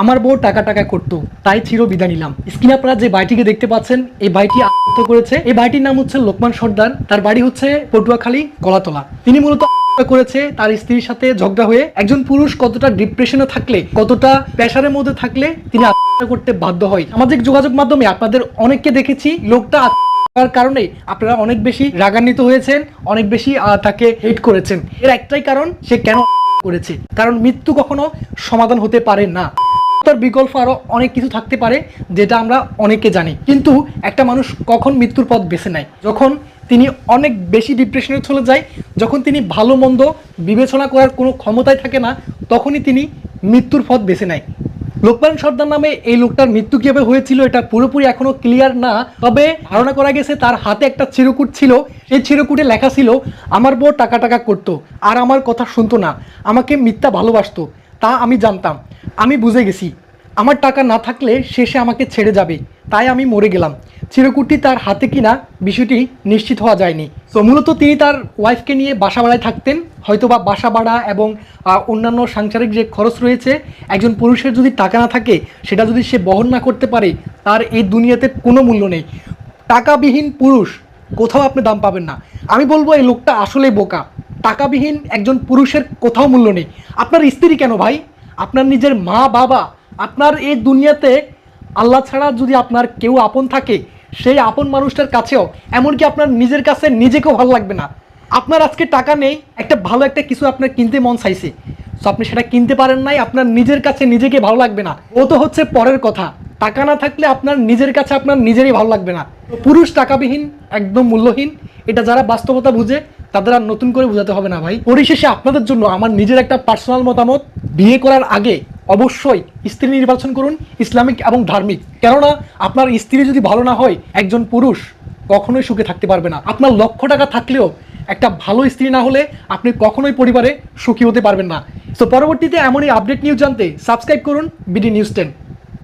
আমার বউ টাকা টাকা করতো, তাই চির বিদায় নিলাম। স্ক্রিনে আপনারা যে ভাইটিকে দেখতে পাচ্ছেন, এই ভাইটি আত্মহত্যা করেছে। এই বাড়িটির নাম হচ্ছে লোকমান সর্দার, তার বাড়ি হচ্ছে পটুয়াখালী কলাতলা তিনি মূলত করেছে, তার স্ত্রীর সাথে ঝগড়া হয়ে। একজন পুরুষ কতটা ডিপ্রেশনে থাকলে, কতটা প্রেশারের মধ্যে থাকলে তিনি আত্মহত্যা করতে বাধ্য হয়? সামাজিক যোগাযোগ মাধ্যমে আপনাদের অনেককে দেখেছি, লোকটা করার কারণে আপনারা অনেক বেশি রাগান্বিত হয়েছেন, অনেক বেশি তাকে হেট করেছেন। এর একটাই কারণ, সে কেন করেছে? কারণ মৃত্যু কখনো সমাধান হতে পারে না। তার বিকল্প আরও অনেক কিছু থাকতে পারে, যেটা আমরা অনেকে জানি। কিন্তু একটা মানুষ কখন মৃত্যুর পথ বেছে নেয়? যখন তিনি অনেক বেশি ডিপ্রেশনে চলে যায়, যখন তিনি ভালো মন্দ বিবেচনা করার কোনো ক্ষমতায় থাকে না, তখনই তিনি মৃত্যুর পথ বেছে নেয়। লোকমান সর্দার নামে এই লোকটার মৃত্যু কীভাবে হয়েছিল এটা পুরোপুরি এখনও ক্লিয়ার না, তবে ধারণা করা গেছে তার হাতে একটা চিরকুট ছিল। সেই চিরকুটে লেখা ছিল, আমার বউ টাকা টাকা করতো, আর আমার কথা শুনতো না, আমাকে মিথ্যা ভালোবাসতো, তা আমি জানতাম। আমি বুঝে গেছি। আমার টাকা না থাকলে শেষে আমাকে ছেড়ে যাবে। তাই আমি মরে গেলাম। চিরকুটটি তার হাতে কিনা বিষয়টি নিশ্চিত হওয়া যায়নি। তো মূলত তিনি তার ওয়াইফকে নিয়ে বাসা ভাড়ায় থাকতেন। হয়তো বা বাসা ভাড়া এবং অন্যান্য সাংসারিক যে খরচ রয়েছে, একজন পুরুষের যদি টাকা না থাকে, সেটা যদি সে বহন না করতে পারে, তার এই দুনিয়াতে কোনো মূল্য নেই। টাকাবিহীন পুরুষ, কোথাও আপনি দাম পাবেন না। আমি বলব এই লোকটা আসলেই বোকা। টাকাবিহীন একজন পুরুষের কোথাও মূল্য নেই। আপনার স্ত্রী কেন ভাই? আপনার নিজের মা, বাবা, আপনার এই দুনিয়াতে আল্লাহ ছাড়া যদি আপনার কেউ আপন থাকে, সেই আপন মানুষটার কাছেও, এমনকি আপনার নিজের কাছে নিজেকেও ভালো লাগবে না। আপনার আজকে টাকা নেই, একটা ভালো একটা কিছু আপনার কিনতে মন চাইছে। সো আপনি সেটা কিনতে পারেন নাই, আপনার নিজের কাছে নিজেকে ভালো লাগবে না। ও তো হচ্ছে পরের কথা। টাকা না থাকলে আপনার নিজের কাছে আপনার নিজেরই ভালো লাগবে না। পুরুষ টাকাবিহীন, একদম মূল্যহীন, এটা যারা বাস্তবতা বুঝে, তাদের আর নতুন করে বোঝাতে হবে না ভাই। পরিশেষে আপনাদের জন্য আমার নিজের একটা পার্সোনাল মতামত। বিয়ে করার আগে অবশ্যই স্ত্রী নির্বাচন করুন, ইসলামিক এবং ধার্মিক। কেননা আপনার স্ত্রী যদি ভালো না হয়, একজন পুরুষ কখনোই সুখে থাকতে পারবে না। আপনার লক্ষ টাকা থাকলেও একটা ভালো স্ত্রী না হলে আপনি কখনোই পরিবারে সুখী হতে পারবেন না। তো পরবর্তীতে এমনই আপডেট নিউজ জানতে সাবস্ক্রাইব করুন বিডি নিউজ টেন